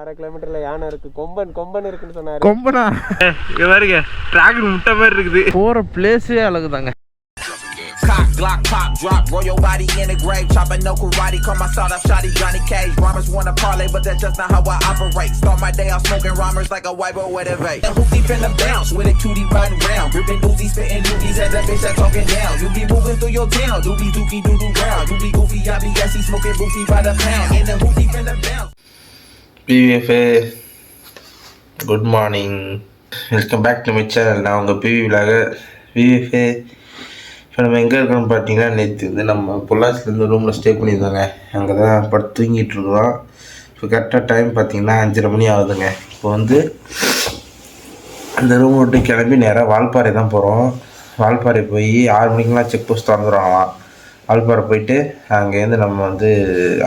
அரை கிலோமீட்டர்ல யானை இருக்கு கொம்பன் கொம்பன் இருக்குன்னு சொன்னாரு கொம்பனா இங்க பாருங்க டிராகன் முட்டை மாதிரி இருக்குது போகிற பிளேஸே அழகுதாங்க Cock, Glock, pop, drop, roll your body in the grave. Chopping no karate, call my sawed off shotty Johnny Cage. Rhymers wanna parlay, but that's just not how I operate. Start my day off smoking rhymers like a white boy with a vape. And hoopty finna bounce with a cutie riding round. Ripping doozies, spitting doozies at that bitch that talking down. You be moving through your town, doobie dookie doo doo round. You be goofy, I be gassy, smoking boofy by the pound. And the hoopty finna bounce. PVFA good morning welcome back to my channel நான் உங்கள் PV விலாக பிவிஎஃப்ஏ இப்போ நம்ம எங்கே இருக்கோம்னு பார்த்தீங்கன்னா நேற்று வந்து நம்ம பொள்ளாச்சிலேருந்து ரூமில் ஸ்டே பண்ணியிருந்தோங்க. அங்கே தான் படுத்து தூங்கிட்டு இருக்கிறோம். இப்போ கரெக்டாக டைம் பார்த்தீங்கன்னா அஞ்சரை மணி ஆகுதுங்க. இப்போ வந்து அந்த ரூம் விட்டு கிளம்பி நேராக வால்பாறை தான் போகிறோம் வால்பாறை போய் ஆறு மணிக்கெலாம் செக் போஸ்ட் திறந்துடுவாங்களாம் வால்பாறை போயிட்டு அங்கேருந்து நம்ம வந்து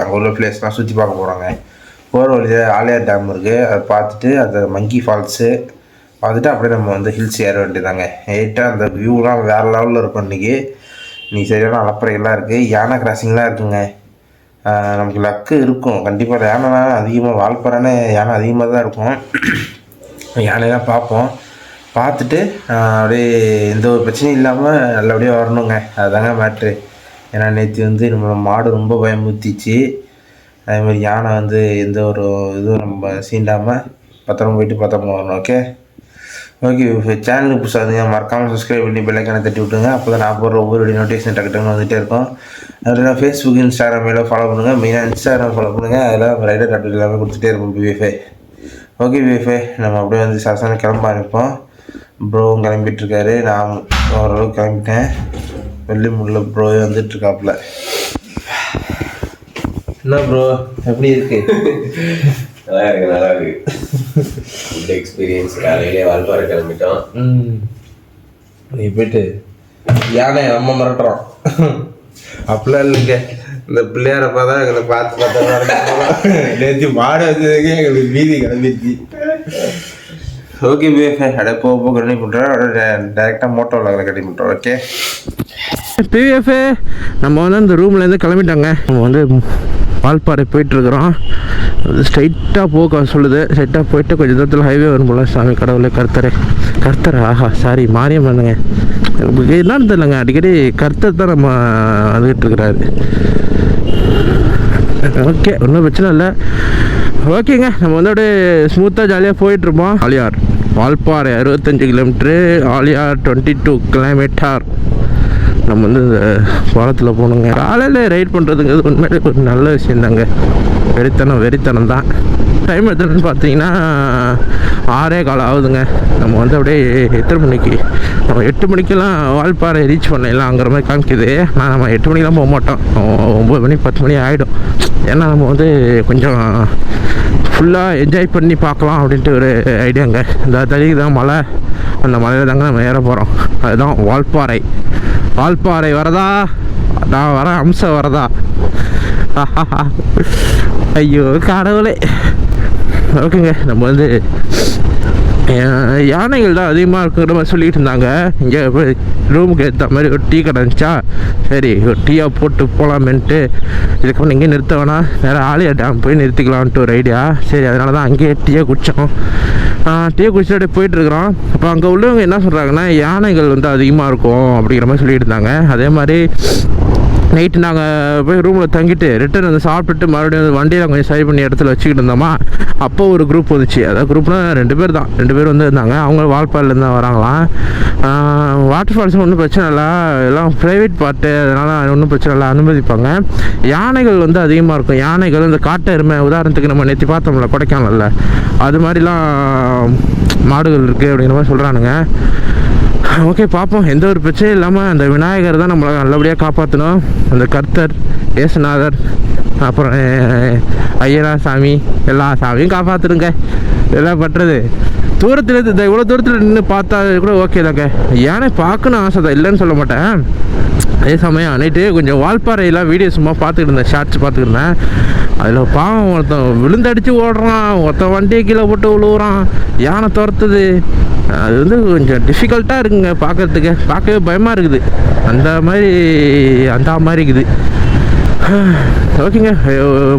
அங்கே உள்ள பிளேஸ்லாம் சுற்றி பார்க்க போகிறோங்க போகிற வழியில் ஆலியார் டேம் இருக்குது அதை பார்த்துட்டு அந்த மங்கி ஃபால்ஸு பார்த்துட்டு அப்படியே நம்ம வந்து ஹில்ஸ் ஏற வேண்டியதாங்க ஏட்டாக அந்த வியூலாம் வேறு லெவலில் இருக்கும் இன்றைக்கி நீ சரியான அலப்பறைகள்லாம் இருக்குது யானை கிராசிங்லாம் இருக்குங்க. நமக்கு லக்கு இருக்கும். கண்டிப்பாக யானைனா அதிகமாக வால்பறானே யானை அதிகமாக தான் இருக்கும். யானைலாம் பார்ப்போம். பார்த்துட்டு அப்படியே எந்த ஒரு பிரச்சனையும் இல்லாமல் நல்லபடியாக வரணுங்க. அதுதாங்க மேட்ரு ஏன்னா நேற்று வந்து நம்ம மாடு ரொம்ப பயமுறுத்திச்சு. அதே மாதிரி யானை வந்து எந்த ஒரு இதுவும் நம்ம சீண்டாமல் பத்திரமா போயிட்டு பத்திரமா வரணும் ஓகே ஓகே இப்போ சேனலுக்கு புதுசாக மறக்காமல் சப்ஸ்கிரைப் பண்ணி பெல்லைக்கான தட்டி விட்டுருங்க. அப்போ தான் நான் போடுற ஒவ்வொரு நோட்டிஃபிகேஷன் டக்கு டக்குன்னு வந்துகிட்டே இருக்கும். அதில் ஃபேஸ்புக் இன்ஸ்டாகிராம் எல்லாம் ஃபாலோ பண்ணுங்கள் மெயினாக இன்ஸ்டாகிராம் ஃபாலோ பண்ணுங்கள் அதில் ரைடர் அப்டேட் எல்லாமே கொடுத்துட்டே இருப்போம் பிஎஃப்ஐ ஓகே பிஎஃப்ஐ நம்ம அப்படியே வந்து சாசனம் கிளம்ப ஆரம்பிப்போம். ப்ரோவும் கிளம்பிட்டுருக்காரு நான் ஓரளவுக்கு கிளம்பிட்டேன். வெள்ளி முள்ள ப்ரோவே வந்துட்டுருக்காப்புல என்ன ப்ரோ எப்படி இருக்கு? நல்லா இருக்கு நல்லா இருக்கு. குட் எக்ஸ்பீரியன்ஸ் காலையிலே வால்பாறை கிளம்பிட்டோம். ம். நீ போயிட்டு யானை நம்ம மிரட்டுறோம். அப்படிலாம் இல்லைங்க. இந்த பிள்ளையார பார்த்தா எங்களை பார்த்து பார்த்தா நேற்று மாடு வச்சதுக்கே எங்களுக்கு மீதி கிளம்பிடுச்சு ஓகே பிஎஃப் அப்படியே போக போக கண்டினியூ பண்ணுறேன் டேரெக்டாக மோட்டோ விளாகில் கண்டினியூ பண்ணுறோம் ஓகே பிவிஎஃப்ஏ நம்ம வந்து அந்த ரூம்லேருந்து கிளம்பிட்டாங்க. நம்ம வந்து வால்பாறை போயிட்டுருக்குறோம். ஸ்ட்ரைட்டாக போக சொல்லுது. ஸ்ட்ரைட்டாக போயிட்டு கொஞ்சம் தூரத்தில் ஹைவே வரும் போல. சாமி கடவுளே கர்த்தரே. கர்த்தர்? ஆஹா சாரி மாரியம்மனுங்க என்னன்னு தெரியலங்க. அடிக்கடி கர்த்தர் தான் நம்ம வந்துகிட்டு இருக்கிறாரு. ஓகே ஒன்றும் பிரச்சனை இல்லை. ஓகேங்க நம்ம வந்து அப்படியே ஸ்மூத்தாக ஜாலியாக போயிட்டுருப்போம். ஆலியார். வால்பாறை அறுபத்தஞ்சு kilometre Aliyar twenty two kilometre நம்ம வந்து இந்த பாலத்தில் போகணுங்க. காலையில் ரைட் பண்ணுறதுங்கிறது உண்மையிலே ஒரு நல்ல விஷயம் தாங்க வெறித்தனம் வெறித்தனம் தான் டைம் எத்தனைன்னு பார்த்தீங்கன்னா ஆறே கால் ஆகுதுங்க. நம்ம வந்து அப்படியே எத்தனை மணிக்கு? நம்ம எட்டு மணிக்கெல்லாம் வால்பாறை ரீச் பண்ணிடலாங்கிற மாதிரி காமிக்குது. ஆனால் நம்ம எட்டு மணிக்கெலாம் போக மாட்டோம். ஒம்பது மணி பத்து மணி ஆகிடும் ஏன்னா நம்ம வந்து கொஞ்சம் ஃபுல்லாக என்ஜாய் பண்ணி பார்க்கலாம் அப்படின்ட்டு ஒரு ஐடியாங்க இந்த தடிக்கு தான் மலை அந்த மலையில் தாங்க நம்ம ஏற போகிறோம் அதுதான் வால்பாறை. வால்பாறை வரதா? நான் வர அம்சம் வரதா? ஐயோ கடவுளே. ஓகேங்க நம்ம வந்து யானைகள் தான் அதிகமாக இருக்கிற மாதிரி சொல்லிட்டு இருந்தாங்க. இங்கே போய் ரூமுக்கு ஏற்ற மாதிரி ஒரு டீ கடை இருந்துச்சா? சரி ஒரு டீயாக போட்டு போகலாமேன்ட்டு இதுக்கப்புறம் இங்கே நிறுத்த வேணாம். வேறு ஆலியா டேம் போய் நிறுத்திக்கலான்ட்டு ஒரு ஐடியா சரி அதனால தான் அங்கேயே டீயை குடித்தோம் டீயை குடிச்சுட்டு அப்படியே போயிட்டுருக்குறோம் அப்போ அங்கே உள்ளவங்க என்ன சொல்கிறாங்கன்னா யானைகள் வந்து அதிகமாக இருக்கும் அப்படிங்கிற மாதிரி சொல்லிட்டு இருந்தாங்க. அதே மாதிரி நைட்டு நாங்கள் போய் ரூமில் தங்கிட்டு ரிட்டர்ன் வந்து சாப்பிட்டுட்டு மறுபடியும் வந்து வண்டியில் கொஞ்சம் சரி பண்ணி இடத்துல வச்சுக்கிட்டு இருந்தோமா அப்போ ஒரு குரூப் வந்துச்சு. அதாவது குரூப்னால் ரெண்டு பேர் தான். ரெண்டு பேர் வந்து இருந்தாங்க. அவங்க வால்பாடிலேருந்து தான் வராங்களாம். வாட்டர் ஃபால்ஸ் ஒன்றும் பிரச்சனை இல்லை. எல்லாம் ப்ரைவேட் பார்ட்டு அதனால் ஒன்றும் பிரச்சனை இல்லை. அனுமதிப்பாங்க. யானைகள் வந்து அதிகமாக இருக்கும். யானைகள் இந்த காட்டு எருமை உதாரணத்துக்கு நம்ம நேற்று பார்த்தோம்ல கொடைக்கானல்ல. அது மாதிரிலாம் மாடுகள் இருக்குது அப்படிங்கிற மாதிரி சொல்கிறானுங்க ஓகே பார்ப்போம் எந்த ஒரு பிரச்சனையும் இல்லாமல் அந்த விநாயகர் தான் நம்மளை நல்லபடியாக காப்பாற்றணும் அந்த கர்த்தர் ஏசுநாதர் அப்புறம் ஐயனா சாமி எல்லா சாமியும் காப்பாற்றுருங்க எல்லாம் பண்ணுறது தூரத்தில் இந்த இவ்வளோ தூரத்தில் நின்று பார்த்தா கூட ஓகே தாங்க. யானை பார்க்கணும் ஆசை தான். இல்லைன்னு சொல்ல மாட்டேன். அதே சமயம் நைட்டு கொஞ்சம் வால்பாறையெல்லாம் வீடியோ சும்மா பார்த்துக்கிட்டு இருந்தேன். ஷார்ட்ஸ் பார்த்துக்கிட்டு அதில் பாவம் ஒருத்தன் விழுந்தடிச்சு ஓடுறான். ஒருத்தன் வண்டியை கீழே போட்டு விழுவுறான். யானை துரத்துது. அது வந்து கொஞ்சம் டிஃபிகல்ட்டாக இருக்குங்க பார்க்கறதுக்கு. பார்க்கவே பயமாக இருக்குது. அந்த மாதிரி அந்த மாதிரி இருக்குது. ஓகேங்க.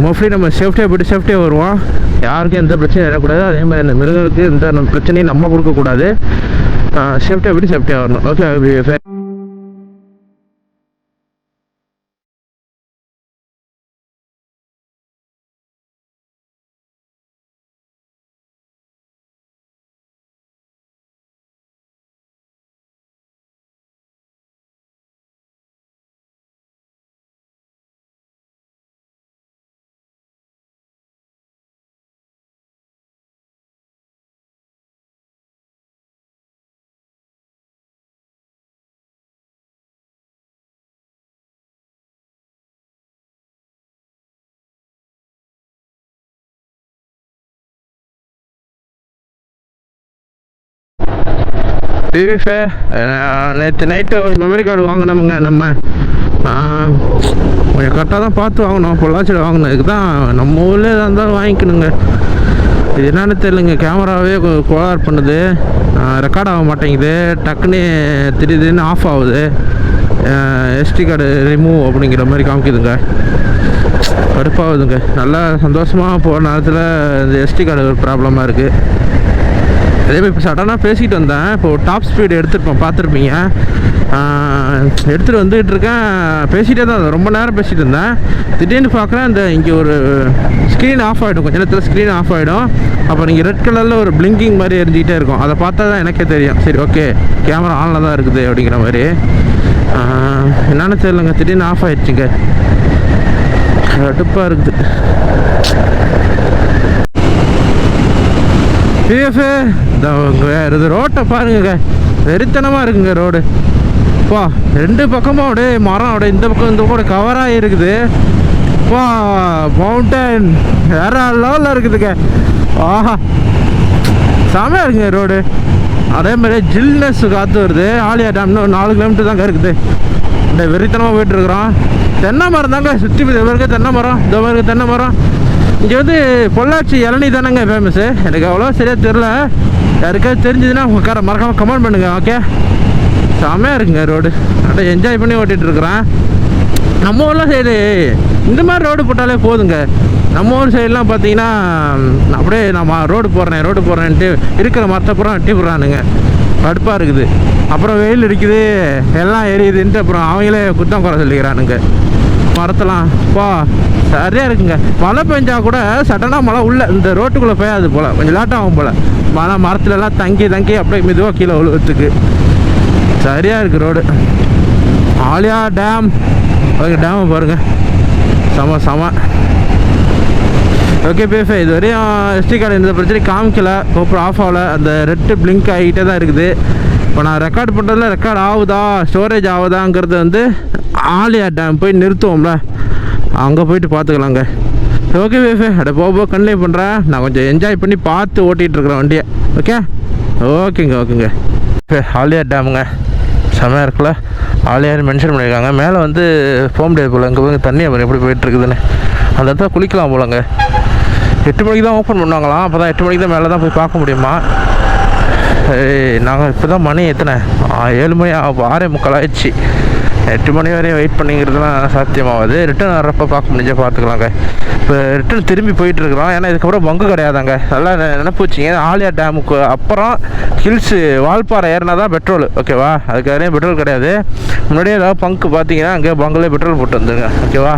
மோஸ்ட்லி நம்ம சேஃப்டியாக போய்ட்டு சேஃப்டியாக வருவோம். யாருக்கும் எந்த பிரச்சனையும் வரக்கூடாது. அதே மாதிரி அந்த மிருகங்களுக்கு எந்த பிரச்சனையும் நம்ம கொடுக்கக்கூடாது. சேஃப்டியாக போய்ட்டு சேஃப்டியாக வரணும். ஓகே Uh, நேற்று நைட்டு ஒரு மெமரி கார்டு வாங்கினோமுங்க நம்ம. கொஞ்சம் கரெக்டாக தான் பார்த்து வாங்கணும். பொள்ளாச்சியில் வாங்கினதுக்கு தான் நம்ம ஊரில் இருந்தாலும் வாங்கிக்கணுங்க. இது என்னன்னு தெரியலங்க. கேமராவே கோளாறு பண்ணுது. ரெக்கார்ட் ஆக மாட்டேங்குது. டக்குன்னு திடீர்னு ஆஃப் ஆகுது. எஸ்டி கார்டு ரிமூவ் அப்படிங்கிற மாதிரி காமிக்குதுங்க. கடுப்பாகுதுங்க. நல்லா சந்தோஷமாக போகிற நேரத்தில் இந்த எஸ்டி கார்டு ஒரு ப்ராப்ளமாக இருக்குது அதே மாதிரி இப்போ சடனாக பேசிகிட்டு வந்தேன். இப்போ டாப் ஸ்பீடு எடுத்துருப்பேன் பார்த்துருப்பீங்க. எடுத்துகிட்டு வந்துகிட்டு இருக்கேன். பேசிகிட்டே தான் இருந்தேன். ரொம்ப நேரம் பேசிகிட்டு இருந்தேன். திடீர்னு பார்க்குறேன் இந்த இங்கே ஒரு ஸ்க்ரீன் ஆஃப் ஆகிடும் கொஞ்ச நேரத்தில் ஸ்க்ரீன் ஆஃப் ஆகிடும் அப்போ நீங்கள் ரெட் கலரில் ஒரு பிளிங்கிங் மாதிரி எரிஞ்சிக்கிட்டே இருக்கும். அதை பார்த்தா தான் எனக்கே தெரியும். சரி ஓகே கேமரா ஆனில் தான் இருக்குது அப்படிங்கிற மாதிரி. என்னென்னு தெரியலங்க. திடீர்னு ஆஃப் ஆயிடுச்சுங்க. கடுப்பாக இருக்குது. பிஎஃப் இது ரோட்டை பாருங்க வெறித்தனமாக இருக்குங்க ரோடு பா ரெண்டு பக்கமும் அப்படியே மரம் அப்படியே இந்த பக்கம் இந்த பக்கம் கவராக இருக்குது. பா மவுண்டன் வேற லெவலில் இருக்குதுங்க. ஆஹா. செமையாக இருக்குங்க ரோடு அதே மாதிரி ஜில்னஸ் காற்று வருது. ஆலியா டேம்னு ஒரு நாலு கிலோமீட்டர் தாங்க இருக்குது. இந்த வெறித்தனமாக போயிட்டுருக்குறோம் தென்னை மரம் தாங்க சுற்றி இருக்க தென்னை மரம். இந்த மாதிரி தென்னை மரம். இங்கே வந்து பொள்ளாச்சி இளநீ தானேங்க ஃபேமஸ்ஸு எனக்கு அவ்வளோ சரியாக தெரில யாருக்காவது தெரிஞ்சதுன்னா உங்கள் மறக்காமல் கமெண்ட் பண்ணுங்கள் ஓகே செம்மையாக இருக்குங்க ரோடு நல்லா என்ஜாய் பண்ணி ஓட்டிகிட்டு இருக்கிறேன். நம்ம ஊரில் சைடு இந்த மாதிரி ரோடு போட்டாலே போதுங்க. நம்ம ஊர் சைடெலாம் பார்த்தீங்கன்னா அப்படியே நான் ரோடு போடுறேன் ரோடு போடுறேன்ட்டு இருக்கிற மரத்தப்புறம் வெட்டி விட்றானுங்க. கடுப்பாக இருக்குது. அப்புறம் வெயில் அடிக்குது எல்லாம் எரியுதுன்ட்டு அப்புறம் அவங்களே குத்தம் குறை சொல்லிக்கிறானுங்க. மரத்தெல்லாம். பா சரியாக இருக்குங்க. மழை பெஞ்சால் கூட சடனாக மழை உள்ளே இந்த ரோட்டுக்குள்ளே பெய்யாது போல். கொஞ்சம் லேட்டாக ஆகும் போல். மழை மரத்துலலாம் தங்கி தங்கி அப்படியே மெதுவாக கீழே விழுவத்துக்கு சரியாக இருக்குது ரோடு ஆலியா டேம் ஓகே டேமை பாருங்கள் செம செம. ஓகே பேஃபே இது வரையும் எஸ்டி கார்டு எந்த பிரச்சனையும் காமிக்கல. கோப்பர் ஆஃப் ஆகல. அந்த ரெட்டு பிளிங்க் ஆகிட்டே தான் இருக்குது. இப்போ நான் ரெக்கார்ட் பண்ணுறதுல ரெக்கார்ட் ஆகுதா? ஸ்டோரேஜ் ஆகுதாங்கிறது வந்து ஆலியா டேம் போய் நிறுத்துவோம்ல. அங்கே போயிட்டு பார்த்துக்கலாங்க ஓகே வேஃபே அட போக போக கன்டினியூ பண்ணுறேன் நான் கொஞ்சம் என்ஜாய் பண்ணி பார்த்து ஓட்டிகிட்டு இருக்கிறேன் வண்டியை. ஓகே ஓகேங்க ஓகேங்க இப்போ ஆலியா டேமுங்க செம்மையாக இருக்குல்ல. ஆலியார் மென்ஷன் பண்ணியிருக்காங்க. மேலே வந்து போக முடியாது போல். இங்கே போய் தண்ணி அப்புறம் எப்படி போயிட்டு இருக்குதுன்னு அந்த இடத்துல குளிக்கலாம் போலங்க. எட்டு மணிக்கு தான் ஓப்பன் பண்ணுவாங்களாம் அப்போ தான் எட்டு மணிக்கு தான் மேலே தான் போய் பார்க்க முடியுமா? நாங்கள் இப்போ தான் மணி எத்தனை? ஏழு மணி ஆறே முக்கால் ஆயிடுச்சு. எட்டு மணி வரையும் வெயிட் பண்ணிங்கிறதுலாம் சாத்தியமாகாது. ரிட்டர்ன் வர்றப்போ பார்க்க முடிஞ்சா பார்த்துக்கலாங்க இப்போ ரிட்டர்ன் திரும்பி போயிட்டு இருக்கிறோம் ஏன்னா இதுக்கப்புறம் பங்கு கிடையாதாங்க. நல்லா நெ- நினைப்பு வச்சிங்க ஆலியா டேமுக்கு அப்புறம் ஹில்ஸு வால்பாறை ஏறினா தான் பெட்ரோல் ஓகேவா அதுக்கு பெட்ரோல் கிடையாது. முன்னாடியே ஏதாவது பங்கு பார்த்தீங்கன்னா அங்கே பங்கில் பெட்ரோல் போட்டு வந்துருங்க. ஓகேவா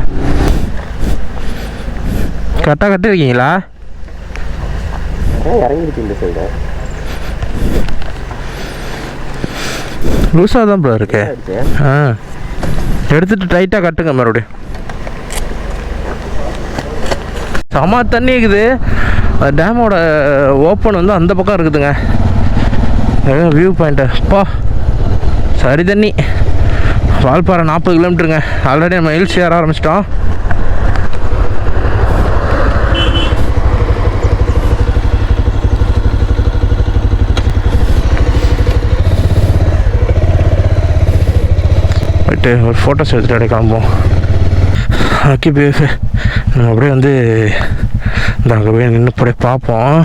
கரெக்டாக கட்டிருக்கீங்களா? இறங்கிடுச்சு இந்த சைடு லூஸாக தான் ப்ரோ இருக்கு. ஆ. எடுத்துட்டு டைட்டாக கட்டுங்க மறுபடியும். செம தண்ணி இருக்குது. அந்த டேமோட ஓப்பன் வந்து அந்த பக்கம் இருக்குதுங்க. வியூ பாயிண்ட்டு அப்பா சரி தண்ணி. வால்பாறை நாற்பது கிலோமீட்டருங்க ஆல்ரெடி நம்ம ஹில்ஸ் ஏற ஆரம்பிச்சிட்டோம். போயிட்டு ஒரு ஃபோட்டோஸ் எடுத்துகிட்டு அப்படியே கிளம்புவோம். ஓகே பேஃபு நம்ம அப்படியே வந்து இந்த அங்கே போய் நின்று அப்படியே பார்ப்போம்.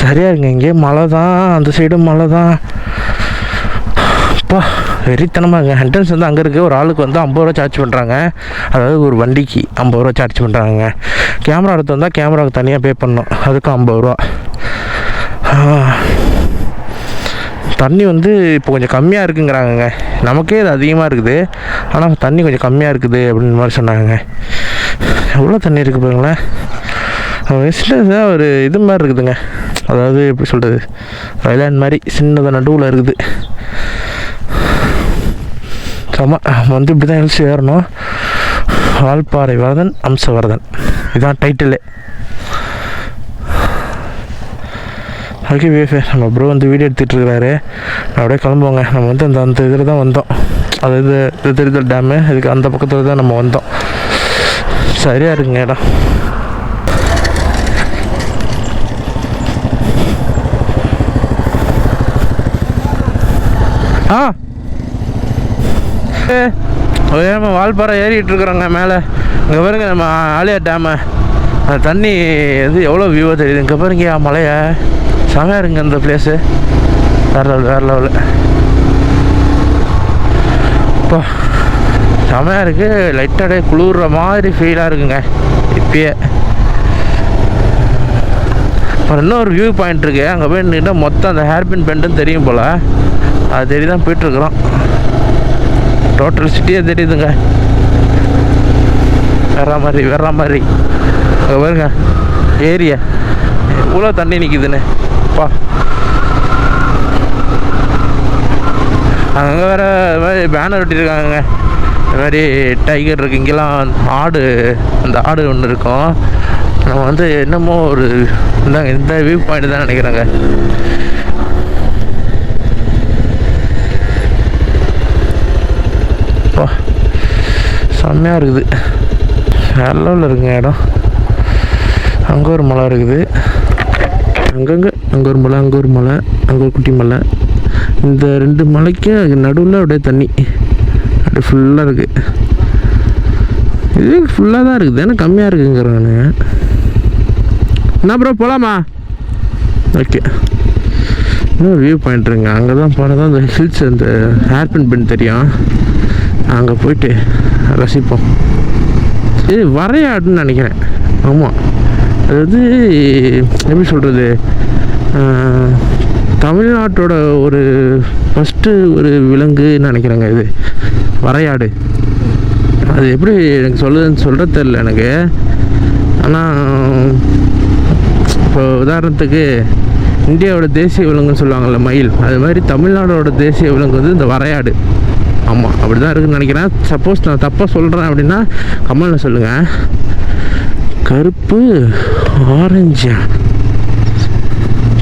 சரியாக இருக்குங்க இங்கே மழை தான் அந்த சைடும் மழை தான். அப்பா வெறித்தனமாக என்ட்ரன்ஸ் வந்து அங்கே இருக்குது ஒரு ஆளுக்கு வந்து ஐம்பது ரூபா சார்ஜ் பண்ணுறாங்க அதாவது ஒரு வண்டிக்கு ஐம்பது ரூபா சார்ஜ் பண்ணுறாங்க கேமரா எடுத்து வந்தால் கேமராவுக்கு தனியாக பே பண்ணணும். அதுக்கும் ஐம்பது ரூபா. தண்ணி வந்து இப்போ கொஞ்சம் கம்மியாக இருக்குங்கிறாங்கங்க. நமக்கே இது அதிகமாக இருக்குது. ஆனால் தண்ணி கொஞ்சம் கம்மியாக இருக்குது அப்படின்ற மாதிரி சொன்னாங்க எவ்வளோ தண்ணி இருக்குது பாருங்களேன். வெஸ்ட்டில் ஒரு இது மாதிரி இருக்குதுங்க. அதாவது எப்படி சொல்கிறது ஐலாண்ட் மாதிரி சின்னதாக நடுவில் இருக்குது. ஆமாம் வந்து இப்படி தான் எழுச்சி ஏறணும். வால்பாறை வரதன் அம்சவரதன். இதுதான் டைட்டிலே ஓகே வேஃபே நம்ம ப்ரோ வந்து வீடியோ எடுத்துகிட்டு இருக்கிறாரு அப்படியே கிளம்புவோங்க. நம்ம வந்து அந்த அந்த இதில் தான் வந்தோம். அதாவது இது திருத்தல் டேமு இதுக்கு அந்த பக்கத்தில் தான் நம்ம வந்தோம். சரியாக இருக்குங்க இடம். ஆ. ஏ நம்ம வால்பாறை ஏறிட்டு இருக்கிறோங்க மேலே. இங்கே பாருங்க நம்ம ஆலியா டேமு அந்த தண்ணி வந்து எவ்வளோ வியூவாக தெரியுது. இங்கே பாருங்க மலையை. செமையாக இருங்க அந்த பிளேஸு வேறு லெவல் வேறு லெவலு இப்போ செமையாக இருக்குது லைட்டாக குளிர்ற மாதிரி ஃபீலாக இருக்குங்க. இப்பயே. அப்புறம் இன்னொரு வியூ பாயிண்ட் இருக்கு. அங்கே போய் நின்றுட்டா மொத்தம் அந்த ஹேர்பின் பெண்டும் தெரியும் போல். அது தேடி தான் போயிட்டுருக்குறோம் டோட்டல் சிட்டியே தெரியுதுங்க. வேற மாதிரி வேற மாதிரி. அங்கே பாருங்க. ஏரியா. இவ்வளோ தண்ணி நிற்கிதுன்னு பா அங்கே வேறு இது மாதிரி பேனர் ஒட்டியிருக்காங்க இந்த மாதிரி டைகர் இருக்கு. இங்கெல்லாம் ஆடு அந்த ஆடு ஒன்று இருக்கும். நம்ம வந்து என்னமோ ஒரு இந்தாங்க இந்த வியூ பாயிண்ட் தான் நினைக்கிறேங்க. அப்பா செம்மையாக இருக்குது. நல்லவில் இருக்குங்க இடம். அங்கே ஒரு மலை இருக்குது. அங்கங்கே அங்கே ஒரு மலை அங்கே ஒரு மலை அங்கே ஒரு குட்டி மலை. இந்த ரெண்டு மலைக்கு நடுவில் அப்படியே தண்ணி. அப்படியே ஃபுல்லாக இருக்குது இது ஃபுல்லாக தான் இருக்குது. ஏன்னா கம்மியாக இருக்குங்கிறானு என்ன ப்ரோ போகலாமா ஓகே இன்னும் வியூ பாயிண்ட்டுருங்க அங்கே தான் போனால் தான் அந்த ஹில்ஸ் அந்த ஹேர்பின் பென் தெரியும். அங்கே போயிட்டு ரசிப்போம். இது வரையாடுன்னு நினைக்கிறேன். ஆமாம் அதாவது எப்படி சொல்கிறது தமிழ்நாட்டோட ஒரு ஃபஸ்ட்டு ஒரு விலங்குன்னு நினைக்கிறேங்க இது. வரையாடு. அது எப்படி எனக்கு சொல்லுதுன்னு சொல்கிறது தெரில எனக்கு. ஆனால் இப்போ உதாரணத்துக்கு இந்தியாவோட தேசிய விலங்குன்னு சொல்லுவாங்கள்ல மயில். அது மாதிரி தமிழ்நாடோட தேசிய விலங்கு வந்து இந்த வரையாடு. ஆமாம் அப்படி தான் இருக்குதுன்னு நினைக்கிறேன். சப்போஸ் நான் தப்பாக சொல்கிறேன் அப்படின்னா கமலில் சொல்லுங்கள் கருப்பு ஆரஞ்சா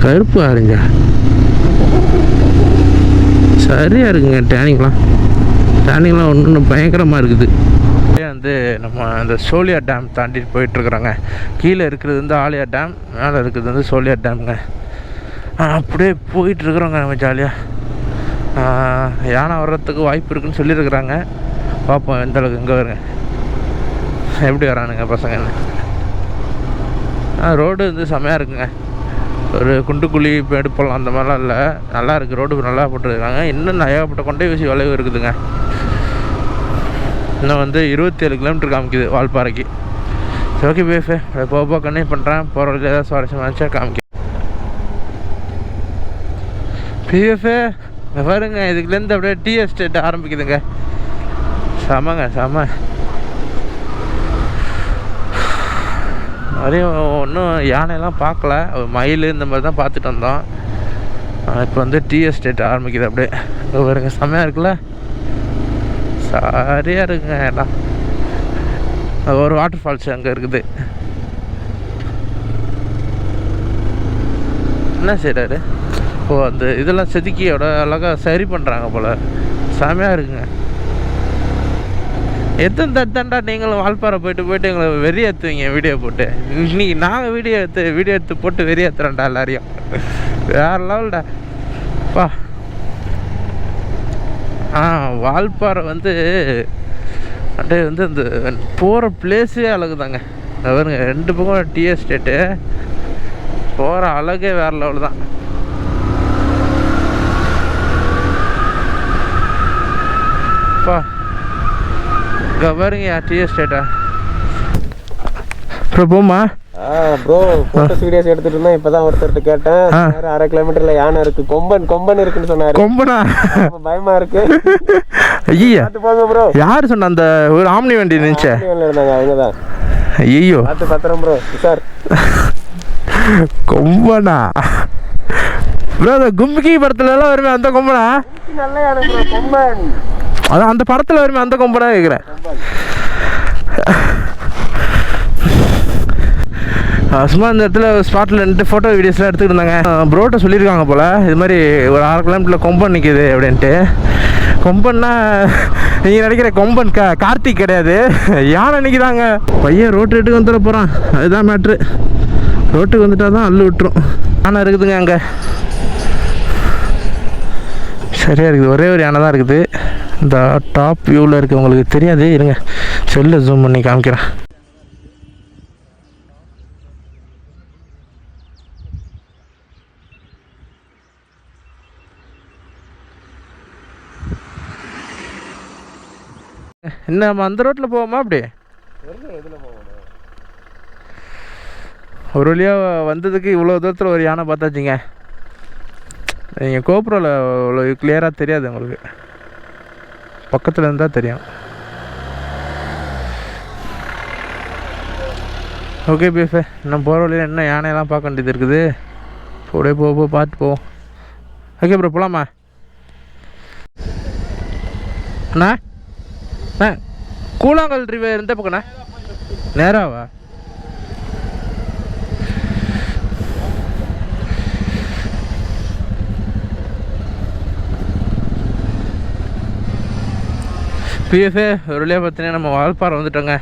கருப்பு ஆரஞ்சா சரியாக இருக்குங்க டேனிங்லாம் டேனிங்லாம் ஒன்று பயங்கரமாக இருக்குது. அப்படியே வந்து நம்ம அந்த சோலியா டேம் தாண்டிட்டு போயிட்டுருக்குறோங்க கீழே இருக்கிறது வந்து ஆலியா டேம் மேலே இருக்கிறது வந்து சோலியா டேம்ங்க அப்படியே போயிட்டுருக்குறோங்க நம்ம ஜாலியாக யானை வர்றதுக்கு வாய்ப்பு இருக்குன்னு சொல்லியிருக்கிறாங்க. பார்ப்போம் எந்த அளவுக்கு இங்கே வருங்க. எப்படி வரானுங்க பசங்கன்னு ரோடு வந்து செமையாக இருக்குங்க. ஒரு குண்டுக்குழி எடுப்பலாம் அந்த மாதிரிலாம் இல்லை. நல்லா இருக்குது ரோடு நல்லா போட்டிருக்காங்க. இன்னும் ஏகப்பட்ட கொண்டை ஊசி வளைவு இருக்குதுங்க. இன்னும் வந்து இருபத்தி ஏழு கிலோமீட்டர் காமிக்குது வால்பாறைக்கு. சரி ஓகே பேஃபே போக போக கன்வே பண்ணுறேன் போகிற வழியில் ஏதாவது சுவாரஸ்யமாக இருந்துச்சா காமிக்க பிஎஃப்ஏ பாருங்க. இதுக்குலேருந்து அப்படியே டீ எஸ்டேட் ஆரம்பிக்குதுங்க. செமங்க செம. வரையும் ஒன்றும் யானையெல்லாம் பார்க்கல. மயில் இந்த மாதிரி தான் பார்த்துட்டு வந்தோம். இப்போ வந்து டீ எஸ்டேட் ஆரம்பிக்குது அப்படியே. இங்க பாருங்க செம்மையாக இருக்குல்ல? சரியாக இருக்குங்க எல்லாம். ஒரு வாட்டர் ஃபால்ஸ் அங்கே இருக்குது. என்ன செய்கிறாரு ஓ அந்த இதெல்லாம் செதுக்கியோட அழகாக சரி பண்ணுறாங்க போல். செமையாக இருக்குங்க. எத்தனை தட்டாண்டா நீங்களும் வால்பாறை போயிட்டு போயிட்டு எங்களை வெறி ஏற்றுவீங்க வீடியோ போட்டு. இன்னைக்கு நாங்கள் வீடியோ எடுத்து வீடியோ எடுத்து போட்டு வெறி ஏற்றுறோம்டா எல்லாரையும். வேற லெவல்டா. பா. ஆ வால்பாறை வந்து அப்படியே வந்து இந்த போகிற பிளேஸே அழகுதாங்க. தாங்க பாருங்க ரெண்டு பக்கம் டீ எஸ்டேட்டு போகிற அழகே வேற லெவல் தான். பா. இங்கே பாருங்க டீ எஸ்டேட்டா அப்புறம் போமா ப்ரோ போட்டோஸ் வீடியோஸ் எடுத்துட்டு இருந்தேன். இப்பதான் ஒருத்தர்கிட்ட கேட்டேன். சொன்னாரு, அரை கிலோமீட்டர்ல யானை இருக்கு. கொம்பன் கொம்பன் இருக்குன்னு சொன்னாரு. கொம்பனா? பயமா இருக்கு. ஐயா போங்க ப்ரோ யார் சொன்ன அந்த ஒரு ஆம்னி வண்டி இருந்துச்சே? இருந்தாங்க அவங்க தான் ஐயோ பார்த்து பத்திரம் ப்ரோ சார். கொம்பனா? ப்ரோ அந்த கும்கி படத்துல எல்லாம் வருமே அந்த கொம்பனா? நல்ல யானை ப்ரோ கொம்பன். அதான் அந்த படத்தில் வருமே அந்த கொம்பனா கேட்குறேன் சும்மா இந்த இடத்துல ஸ்பாட்டில் நின்று ஃபோட்டோ வீடியோஸ்லாம் எடுத்துக்கிட்டு இருந்தாங்க. ப்ரோட்ட சொல்லியிருக்காங்க போல் இது மாதிரி ஒரு அரை கிலோமீட்டரில் கொம்பன் நிற்கிது அப்படின்ட்டு. கொம்பன்னா நீங்கள் நினைக்கிற கொம்பன் கா கார்த்திக் கிடையாது. யானை நிற்கிறாங்க பையன் ரோட்டு ரேட்டுக்கு வந்துட போகிறான் அதுதான் மேட்ரு ரோட்டுக்கு வந்துட்டால் தான் அள்ளு விட்டுரும். ஆனால் இருக்குதுங்க அங்கே. சரியாக இருக்குது. ஒரே ஒரு யானை தான் இருக்குது. இந்த டாப் வியூவில் இருக்குது உங்களுக்கு தெரியாது இருங்க. செல்லை ஜூம் பண்ணி காமிக்கிறேன். என்ன நம்ம அந்த ரோட்டில் போவோமா அப்படி? ஒரு வழியாக வந்ததுக்கு இவ்வளோ தூரத்தில் ஒரு யானை பார்த்தாச்சுங்க. நீங்கள் கோபுரில் அவ்வளோ கிளியராக தெரியாது உங்களுக்கு. பக்கத்தில் இருந்தால் தெரியும். ஓகே பீஃபே இன்னும் போகிற வழியில் என்ன யானையெல்லாம் பார்க்க வேண்டியது இருக்குது? அப்படியே போ போ பார்த்து போவோம் ஓகே ப்ரோ போகலாமா அண்ணா? அண்ணா கூழாங்கல் ரிவர் எந்த பக்கம்ண்ணா? நேராவா? பிஎஃப்ஏ ஒரு வழியாக பார்த்தீங்கன்னா நம்ம வால்பாறை வந்துட்டோங்க.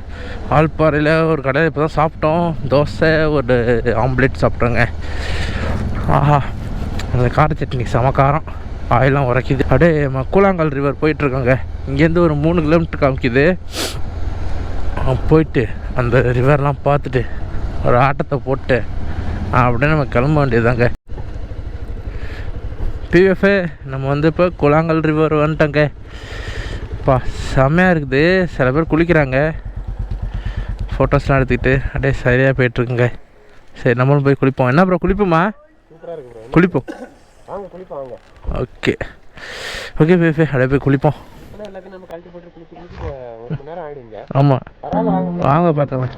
வால்பாறையில் ஒரு கடையில் இப்போ தான் சாப்பிட்டோம். தோசை ஒரு ஆம்லேட் சாப்பிட்டோங்க. ஆஹா அந்த கார சட்னி சமக்காரம் ஆயிலாம் ஆயெல்லாம் உரைக்குது. அப்படியே நம்ம கூழாங்கல் ரிவர் போயிட்டுருக்கோங்க. இங்கேருந்து ஒரு மூணு கிலோமீட்டர் காமிக்குது. போயிட்டு அந்த ரிவர்லாம் பார்த்துட்டு ஒரு ஆட்டத்தை போட்டு அப்படியே நம்ம கிளம்ப வேண்டியதாங்க பிஎஃப்ஏ நம்ம வந்து இப்போ குளாங்கல் ரிவர் வந்துட்டோங்க. பா செம்மையாக இருக்குது. சில பேர் குளிக்கிறாங்க. ஃபோட்டோஸ்லாம் எடுத்துக்கிட்டு அப்படியே சரியாக போயிட்டுருக்குங்க. சரி நம்மளும் போய் குளிப்போம். என்ன ப்ரோ குளிப்போமா? குளிப்போம். வாங்க குளிப்பா வாங்க. ஓகே ஓகே பிஎஃப்ஏ அப்படியே போய் குளிப்போம். ஆனா எல்லாத்தையும் நம்ம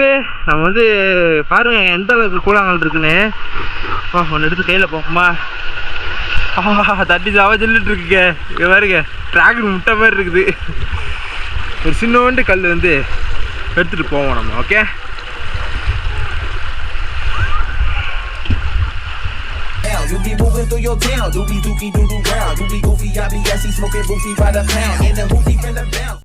இப்போ நம்ம வந்து பாருங்க எந்த அளவுக்கு கூழாங்கல் இருக்குன்னு. ஒன்று எடுத்து கையில் போமா ஆஹா தட்டி ஜாவா சொல்லிட்டு இருக்குங்க. இங்க பாருங்க டிராகன் முட்டை மாதிரி இருக்குது. ஒரு சின்னோண்டு கல் வந்து எடுத்துட்டு போவோம் நம்ம okay you be moving through your town, doobie dookie doo doo brown, doobie goofy, I be smoking boofy by the pound, in the hoopy, from the bounce.